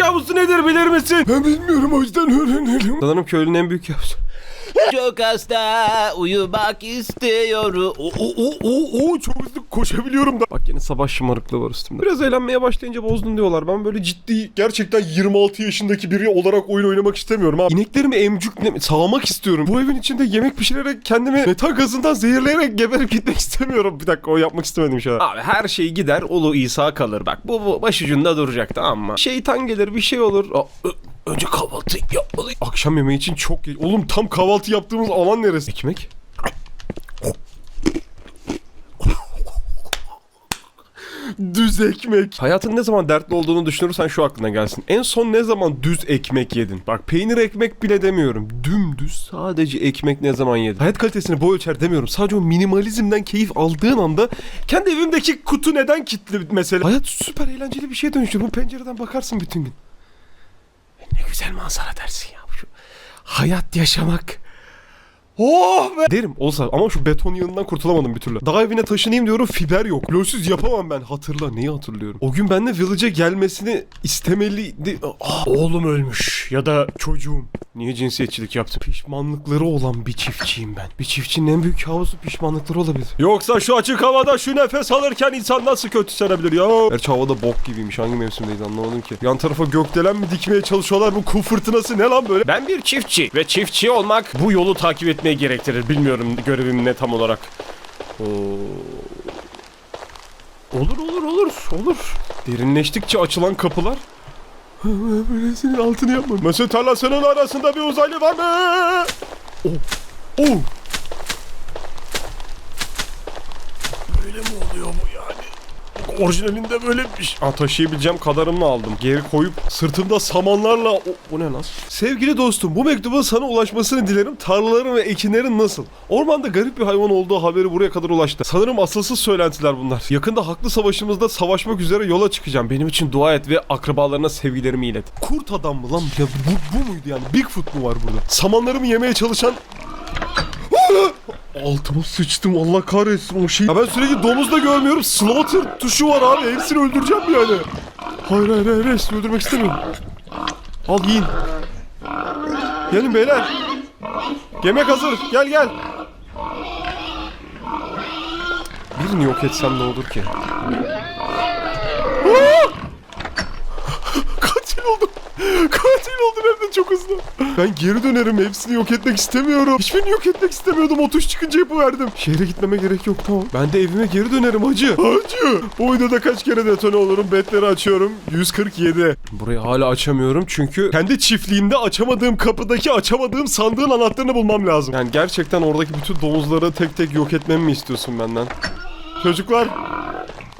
kabusu nedir bilir misin? Ben bilmiyorum o yüzden öğrenelim. Sanırım köylünün en büyük kabusu. Çok hasta uyumak istiyorum. O, o, o, o, o çok hızlı koşabiliyorum da. Bak yine sabah şımarıklığı var üstümde. Biraz eğlenmeye başlayınca bozdun diyorlar. Ben böyle ciddi gerçekten 26 yaşındaki biri olarak oyun oynamak istemiyorum ha. İneklerimi emcükle sağmak istiyorum. Bu evin içinde yemek pişirerek kendimi metal gazından zehirleyerek geberip gitmek istemiyorum. Bir dakika o yapmak istemedim an. Abi her şey gider ulu İsa kalır bak. Bu, bu başucunda duracak tamam mı? Şeytan gelir bir şey olur. Aa, önce kahvaltı yapmalıyım. Akşam yemeği için çok geç. Oğlum tam kahvaltı yaptığımız alan neresi? Ekmek? Düz ekmek. Hayatın ne zaman dertli olduğunu düşünürsen şu aklına gelsin. En son ne zaman düz ekmek yedin? Bak peynir ekmek bile demiyorum. Dümdüz sadece ekmek ne zaman yedin? Hayat kalitesini bu ölçer demiyorum. Sadece o minimalizmden keyif aldığın anda kendi evimdeki kutu neden kilitli mesela? Hayat süper eğlenceli bir şeye dönüşüyor. Bu pencereden bakarsın bütün gün. Güzel manzara dersin ya. Şu hayat yaşamak. Oh be! Derim olsa ama şu beton yığından kurtulamadım bir türlü. Daha evine taşınayım diyorum fiber yok. Lolsüz yapamam ben. Hatırla neyi hatırlıyorum. O gün benimle village'e gelmesini istemeliydi. Ah, oğlum ölmüş ya da çocuğum. Niye cinsiyetçilik yaptım? Pişmanlıkları olan bir çiftçiyim ben. Bir çiftçinin en büyük kabusu pişmanlıkları olabilir. Yoksa şu açık havada şu nefes alırken insan nasıl kötü senebilir ya? Gerçi havada bok gibiymiş. Hangi mevsimdeyiz anlamadım ki. Yan tarafa gökdelen mi dikmeye çalışıyorlar? Bu kum fırtınası ne lan böyle? Ben bir çiftçi ve çiftçi olmak bu yolu takip etmeyi gerektirir. Bilmiyorum görevim ne tam olarak. Oo. Olur olur olur olur. Derinleştikçe açılan kapılar. Böylesinin altını yapma. Mesut tarlasının arasında bir uzaylı var mı? Oh. Oh. Böyle mi oluyor bu? Orijinalinde böyle bir şey. Aa, taşıyabileceğim kadarını aldım. Geri koyup sırtımda samanlarla... O, o ne lan? Sevgili dostum bu mektubun sana ulaşmasını dilerim. Tarlaların ve ekinlerin nasıl? Ormanda garip bir hayvan olduğu haberi buraya kadar ulaştı. Sanırım asılsız söylentiler bunlar. Yakında haklı savaşımızda savaşmak üzere yola çıkacağım. Benim için dua et ve akrabalarına sevgilerimi ilet. Kurt adam mı lan? Ya bu, bu muydu yani? Bigfoot mu var burada? Samanlarımı yemeye çalışan Altıma sıçtım Allah kahretsin o şey. Ya ben sürekli domuz da görmüyorum. Slaughter tuşu var abi. Hepsini öldüreceğim yani. Hayır hayır hayır. Hepsini öldürmek istemiyorum. Al yiyin. Gelin beyler. Yemek hazır. Gel gel. Birini yok etsem ne olur ki? Aa! Çok hızlı. Ben geri dönerim. Hepsini yok etmek istemiyorum. Hiçbirini yok etmek istemiyordum. O tuş çıkınca yapıverdim. Şehre gitmeme gerek yok tamam. Ben de evime geri dönerim hacı. Hacı. Bu videoda kaç kere detone olurum. Betleri açıyorum. 147. Burayı hala açamıyorum çünkü kendi çiftliğimde açamadığım kapıdaki açamadığım sandığın anahtarını bulmam lazım. Yani gerçekten oradaki bütün domuzları tek tek yok etmemi mi istiyorsun benden? Çocuklar.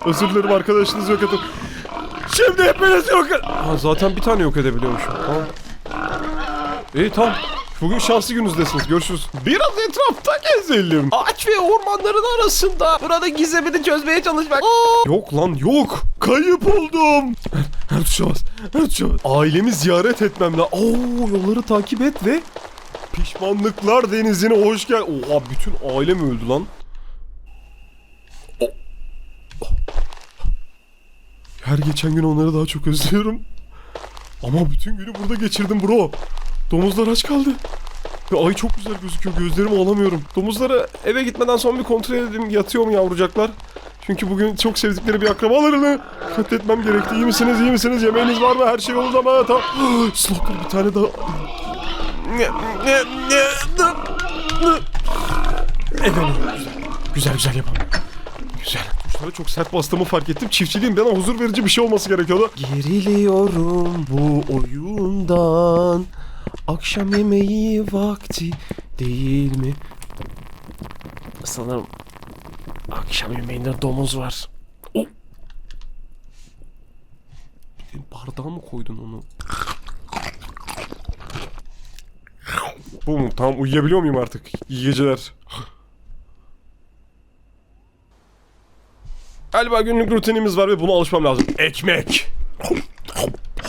Özür dilerim arkadaşınızı yok edin. Şimdi hepiniz yok et... Ha, zaten bir tane yok edebiliyormuşum. Tamam. İyi tamam. Bugün şanslı gününüzdesiniz. Görüşürüz. Biraz etrafta gezelim. Ağaç ve ormanların arasında burada gizemini çözmeye çalışmak. Oo! Yok lan yok. Kayıp oldum. Her tuşa bas. Her tuşa. Ailemi ziyaret etmem lazım. Oo yolları takip et ve pişmanlıklar denizine hoş gel. Oha bütün ailem öldü lan. Her geçen gün onları daha çok özlüyorum. Ama bütün günü burada geçirdim bro. Domuzlar aç kaldı. Ay çok güzel gözüküyor. Gözlerimi alamıyorum. Domuzları eve gitmeden son bir kontrol edeyim. Yatıyor mu yavrucaklar? Çünkü bugün çok sevdikleri bir akrabalarını katletmem gerekti. İyi misiniz? İyi misiniz? Yemeğiniz var mı? Her şey yolunda mı? Tamam. Slocker bir tane daha. Efendim. Güzel güzel yapalım. Güzel. Tuşlara çok sert bastığımı fark ettim. Çiftçiliğin bana huzur verici bir şey olması gerekiyordu. Geriliyorum bu oyundan. Akşam yemeği vakti değil mi? Sanırım akşam yemeğinde domuz var. O! Bildiğin bardağa mı koydun onu? Bu mu? Tamam uyuyabiliyor muyum artık? İyi geceler. Galiba günlük rutinimiz var ve buna alışmam lazım. Ekmek.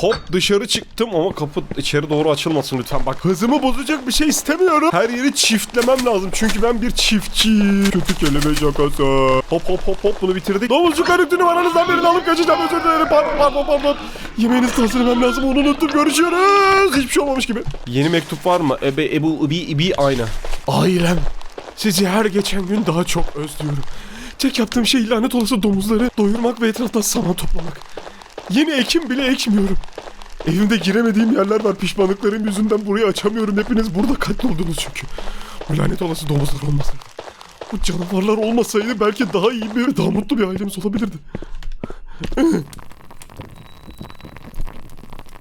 Hop dışarı çıktım ama kapı içeri doğru açılmasın lütfen. Bak hızımı bozacak bir şey istemiyorum. Her yeri çiftlemem lazım. Çünkü ben bir çiftçiyim. Kötü kelime şakası. Hop hop hop hop bunu bitirdik. Domuzcuklar üktünü aranızdan birini alıp kaçacağım. Özür dilerim. Pardon pardon pardon. Yemeğinizi hazırlamam lazım. Onu unuttum. Görüşürüz. Hiçbir şey olmamış gibi. Yeni mektup var mı? Ebe, ebu, bi, bi aynı. Ailem. Sizi her geçen gün daha çok özlüyorum. Tek yaptığım şey lanet olası domuzları doyurmak ve etrafta saman toplamak. Yeni ekim bile ekmiyorum. Evimde giremediğim yerler var. Pişmanlıklarım yüzünden burayı açamıyorum. Hepiniz burada katli oldunuz çünkü. Bu lanet olası domuzlar olmasaydı. Bu canavarlar olmasaydı belki daha iyi bir, daha mutlu bir ailemiz olabilirdi.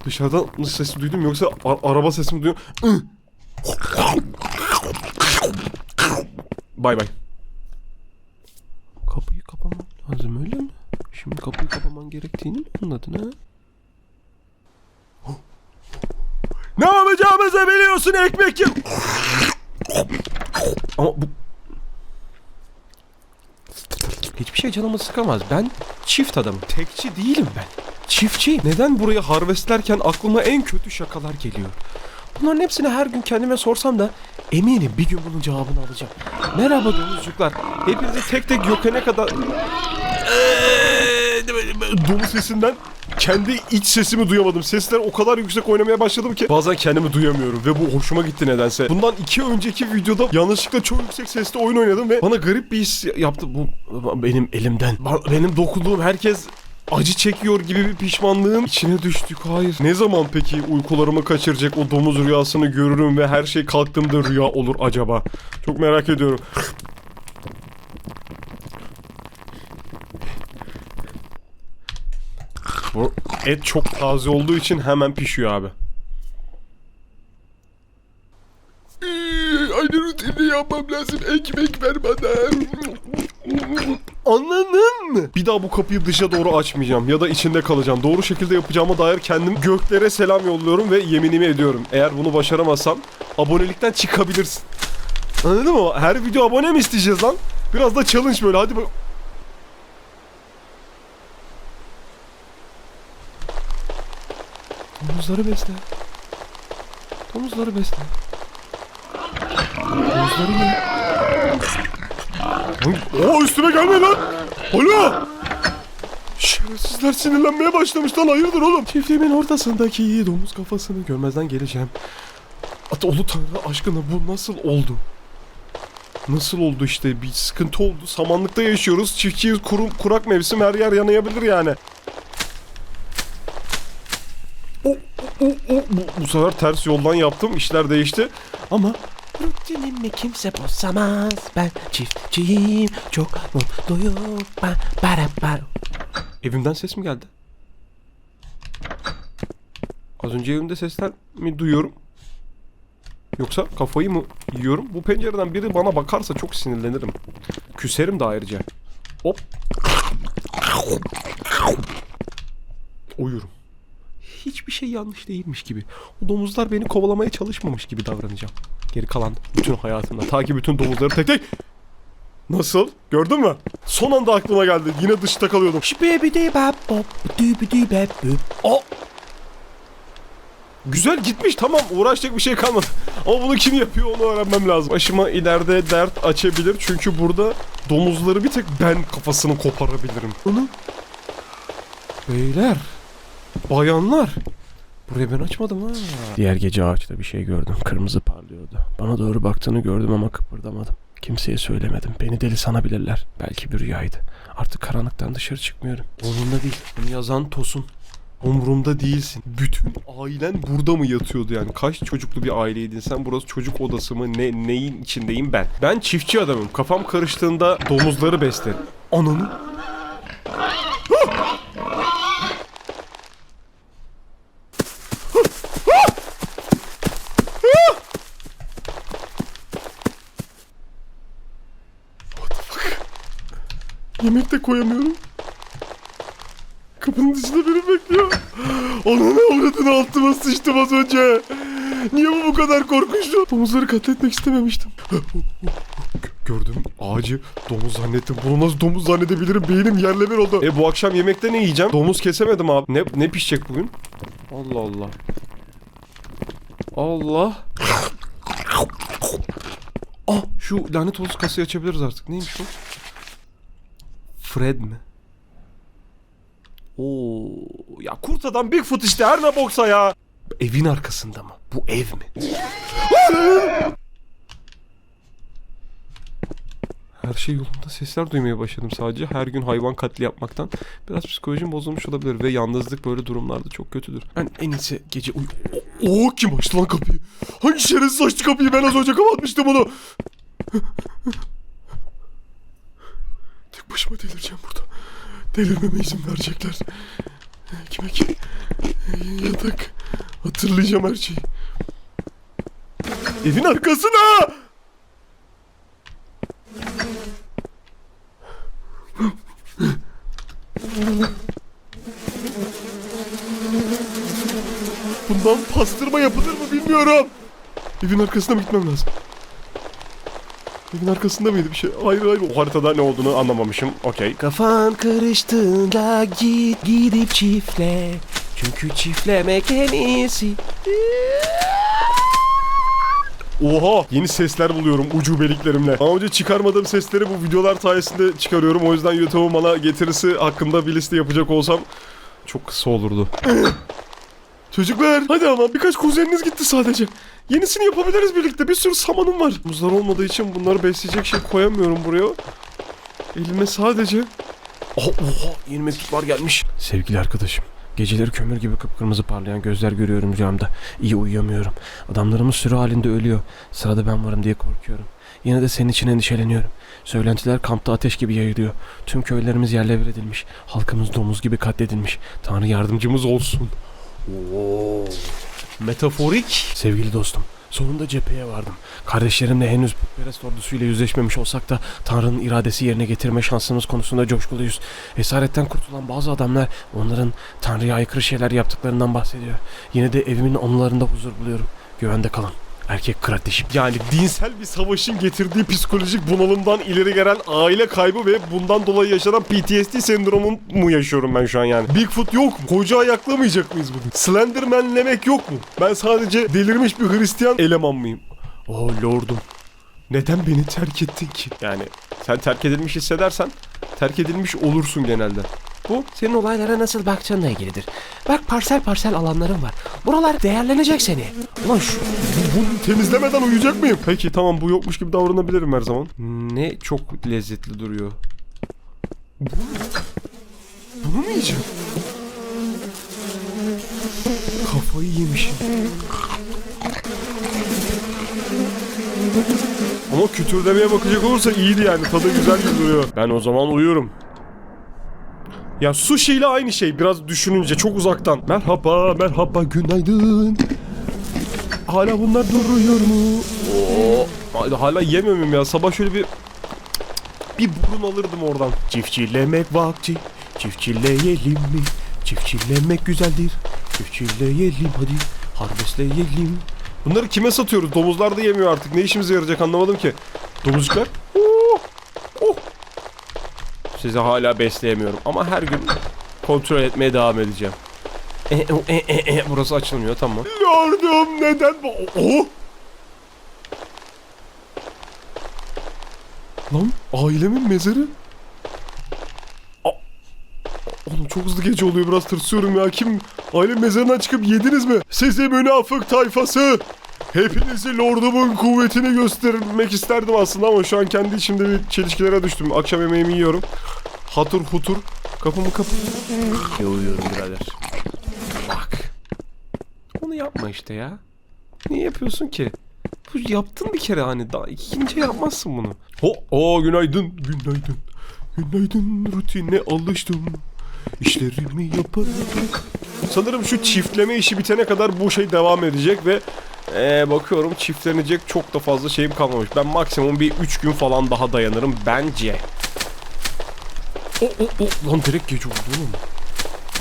Dışarıdan mı sesi duydum yoksa a- araba sesi mi duydum? Bay bay. Kapıyı kapaman lazım öyle mi? Şimdi kapıyı kapaman gerektiğini mi anladın ha? Ne yapacağımızı biliyorsun ekmek yap. Ama bu... Hiçbir şey canımı sıkamaz. Ben çift adamım. Tekçi değilim ben. Çiftçi. Neden burayı harvestlerken aklıma en kötü şakalar geliyor? Bunların hepsini her gün kendime sorsam da eminim bir gün bunun cevabını alacağım. Merhaba domuzcuklar. Hepinizi tek tek yok ne kadar... Domuz sesinden kendi iç sesimi duyamadım. Sesler o kadar yüksek oynamaya başladım ki bazen kendimi duyamıyorum ve bu hoşuma gitti nedense. Bundan iki önceki videoda yanlışlıkla çok yüksek sesle oyun oynadım ve bana garip bir his yaptı. Bu benim elimden. Benim dokunduğum herkes acı çekiyor gibi bir pişmanlığın içine düştük. Hayır. Ne zaman peki uykularımı kaçıracak o domuz rüyasını görürüm ve her şey kalktığımda rüya olur acaba? Çok merak ediyorum. Bu et çok taze olduğu için hemen pişiyor abi. Aynı rutini yapmam lazım. Ekmek ver bana. Anladın mı? Bir daha bu kapıyı dışa doğru açmayacağım ya da içinde kalacağım. Doğru şekilde yapacağıma dair kendim göklere selam yolluyorum ve yeminimi ediyorum. Eğer bunu başaramazsam abonelikten çıkabilirsin. Anladın mı? Her video abone mi isteyeceğiz lan? Biraz da challenge böyle hadi bak. Domuzları besle. Domuzları besle. Domuzları ye. Oo üstüme gelme lan. Alo. Şerefsizler sinirlenmeye başlamış lan hayırdır oğlum. Çiftliğimin ortasındaki domuz kafasını görmezden geleceğim. At olu tanrı aşkına bu nasıl oldu? Nasıl oldu işte bir sıkıntı oldu. Samanlıkta yaşıyoruz. Çiftçiyiz kurum, kurak mevsim her yer yanayabilir yani. O, o, o, bu, bu sefer ters yoldan yaptım. işler değişti. Ama Rutinimi kimse bozamaz. Ben çiftçiyim. Çok mutluyum. Ben para para. evimden ses mi geldi? Az önce evimde sesler mi duyuyorum? Yoksa kafayı mı yiyorum? Bu pencereden biri bana bakarsa çok sinirlenirim. Küserim de ayrıca. Hop. Uyurum. Hiçbir şey yanlış değilmiş gibi. O domuzlar beni kovalamaya çalışmamış gibi davranacağım. Geri kalan bütün hayatımda. Ta ki bütün domuzları tek tek... Nasıl? Gördün mü? Son anda aklıma geldi. Yine dışta kalıyordum. O Güzel gitmiş tamam uğraşacak bir şey kalmadı. Ama bunu kim yapıyor onu öğrenmem lazım. Başıma ileride dert açabilir çünkü burada domuzları bir tek ben kafasını koparabilirim. Onu Beyler Bayanlar Burayı ben açmadım ha. Diğer gece ağaçta bir şey gördüm. Kırmızı parlıyordu. Bana doğru baktığını gördüm ama kıpırdamadım. Kimseye söylemedim. Beni deli sanabilirler. Belki bir rüyaydı. Artık karanlıktan dışarı çıkmıyorum. Umurumda değil. Bunu yazan Tosun. Umurumda değilsin. Bütün ailen burada mı yatıyordu yani? Kaç çocuklu bir aileydin sen? Burası çocuk odası mı? Ne, neyin içindeyim ben? Ben çiftçi adamım. Kafam karıştığında domuzları beslerim. Ananı. Yemek de koyamıyorum. Kapının dışında biri bekliyor. Ananı avradını altıma sıçtım az önce. Niye bu bu kadar korkunçtu? Domuzları katletmek istememiştim. Gördüm ağacı domuz zannettim. Bunu nasıl domuz zannedebilirim? Beynim yerle bir oldu. E bu akşam yemekte ne yiyeceğim? Domuz kesemedim abi. Ne, ne pişecek bugün? Allah Allah. Allah. Ah şu lanet olası kasayı açabiliriz artık. Neymiş bu? Fred mi? Oo ya kurt adam Bigfoot işte her ne boksa ya. Evin arkasında mı? Bu ev mi? Her şey yolunda sesler duymaya başladım sadece. Her gün hayvan katli yapmaktan. Biraz psikolojim bozulmuş olabilir ve yalnızlık böyle durumlarda çok kötüdür. Ben en iyisi gece uy... O, o kim açtı lan kapıyı? Hangi şerefsiz açtı kapıyı? Ben az önce kapatmıştım onu. Tek başıma delireceğim burada. Delirmeme izin verecekler. Ekmek, yatak. Hatırlayacağım her şeyi. Evin arkasına! Bundan pastırma yapılır mı bilmiyorum. Evin arkasına mı gitmem lazım? Evin arkasında mıydı bir şey? Hayır hayır o haritada ne olduğunu anlamamışım. Okey. Kafan karıştığında git gidip çiftle. Çünkü çiftlemek en iyisi. Oha yeni sesler buluyorum ucubeliklerimle. Daha önce çıkarmadığım sesleri bu videolar sayesinde çıkarıyorum. O yüzden YouTube'un bana getirisi hakkında bir liste yapacak olsam çok kısa olurdu. Çocuklar hadi ama birkaç kuzeniniz gitti sadece. Yenisini yapabiliriz birlikte. Bir sürü samanım var. Muzlar olmadığı için bunları besleyecek şey koyamıyorum buraya. Elime sadece... Oha, oha yeni mektuplar gelmiş. Sevgili arkadaşım. Geceleri kömür gibi kıpkırmızı parlayan gözler görüyorum rüyamda. İyi uyuyamıyorum. Adamlarımız sürü halinde ölüyor. Sırada ben varım diye korkuyorum. Yine de senin için endişeleniyorum. Söylentiler kampta ateş gibi yayılıyor. Tüm köylerimiz yerle bir edilmiş. Halkımız domuz gibi katledilmiş. Tanrı yardımcımız olsun. Oo. Metaforik. Sevgili dostum, sonunda cepheye vardım. Kardeşlerimle henüz putperest ordusuyla yüzleşmemiş olsak da Tanrı'nın iradesi yerine getirme şansımız konusunda coşkuluyuz. Esaretten kurtulan bazı adamlar onların Tanrı'ya aykırı şeyler yaptıklarından bahsediyor. Yine de evimin anılarında huzur buluyorum. Güvende kalın. Erkek kardeşim. Yani dinsel bir savaşın getirdiği psikolojik bunalımdan ileri gelen aile kaybı ve bundan dolayı yaşanan PTSD sendromu mu yaşıyorum ben şu an yani? Bigfoot yok mu? Koca ayaklamayacak mıyız bugün? Slendermanlemek yok mu? Ben sadece delirmiş bir Hristiyan eleman mıyım? Oh lordum. Neden beni terk ettin ki? Yani sen terk edilmiş hissedersen terk edilmiş olursun genelde. Bu senin olaylara nasıl baktığınla ilgilidir. Bak parsel parsel alanların var. Buralar değerlenecek seni. Ulan şu Bunu temizlemeden uyuyacak mıyım? Peki tamam bu yokmuş gibi davranabilirim her zaman. Ne çok lezzetli duruyor. Bunu, bunu mu yiyeceğim? Kafayı yemişim. Ama kütürdemeye bakacak olursa iyiydi yani. Tadı güzel duruyor. Ben o zaman uyuyorum. Ya sushi ile aynı şey biraz düşününce çok uzaktan. Merhaba, merhaba, günaydın. Hala bunlar duruyor mu? Oo, hala- yemiyor ya? Sabah şöyle bir bir burun alırdım oradan. Çiftçilemek vakti. Çiftçileyelim mi? Çiftçilemek güzeldir. Çiftçileyelim hadi. Harvestleyelim. Bunları kime satıyoruz? Domuzlar da yemiyor artık. Ne işimize yarayacak anlamadım ki. Domuzcuklar. Sizi hala besleyemiyorum ama her gün kontrol etmeye devam edeceğim. E, e, e, e, burası açılmıyor tamam. Lordum neden bu? Oh! Lan ailemin mezarı. Oğlum çok hızlı gece oluyor biraz tırsıyorum ya. Kim aile mezarından çıkıp yediniz mi? Sizi münafık tayfası. Hepinizi lordumun kuvvetini göstermek isterdim aslında ama şu an kendi içimde bir çelişkilere düştüm. Akşam yemeğimi yiyorum. Hatur hutur. Kapımı kapı. uyuyorum birader. Bak. Onu yapma işte ya. Niye yapıyorsun ki? Bu yaptın bir kere hani daha ikinci yapmazsın bunu. Ho, o günaydın, günaydın. Günaydın rutine alıştım. İşlerimi yaparım. Sanırım şu çiftleme işi bitene kadar bu şey devam edecek ve ee, bakıyorum çiftlenecek çok da fazla şeyim kalmamış. Ben maksimum bir 3 gün falan daha dayanırım bence. O, o, o. Lan direkt gece oldu oğlum.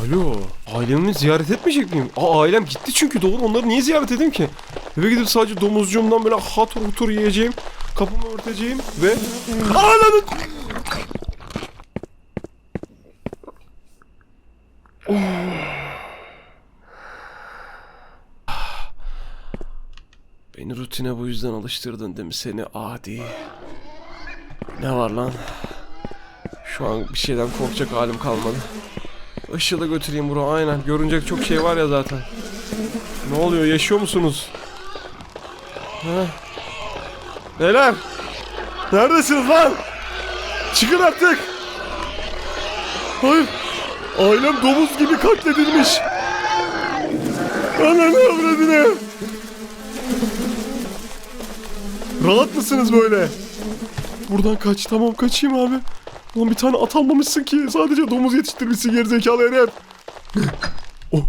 Alo. Ailemi ziyaret etmeyecek miyim? Aa ailem gitti çünkü doğru onları niye ziyaret edeyim ki? Eve gidip sadece domuzcuğumdan böyle hatur hutur yiyeceğim. Kapımı örteceğim ve... Ananı... Beni rutine bu yüzden alıştırdın değil mi seni adi? Ne var lan? Şu an bir şeyden korkacak halim kalmadı. Işığı da götüreyim bro aynen. Görünecek çok şey var ya zaten. Ne oluyor yaşıyor musunuz? Ha? Beyler! Neredesiniz lan? Çıkın artık! Hayır! Ailem domuz gibi katledilmiş! Ananı avradını! Rahat mısınız böyle? Buradan kaç. Tamam kaçayım abi. Lan bir tane at almamışsın ki. Sadece domuz yetiştirmişsin gerizekalı herif. oh.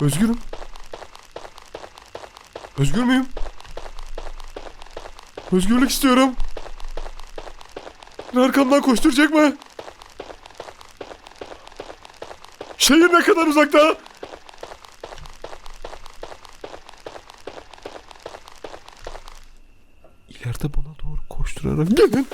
Özgürüm. Özgür müyüm? Özgürlük istiyorum. Arkamdan koşturacak mı? Şehir ne kadar uzakta? İleride bana doğru koşturarak gelin.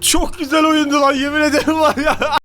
Çok güzel oyundu lan yemin ederim var ya.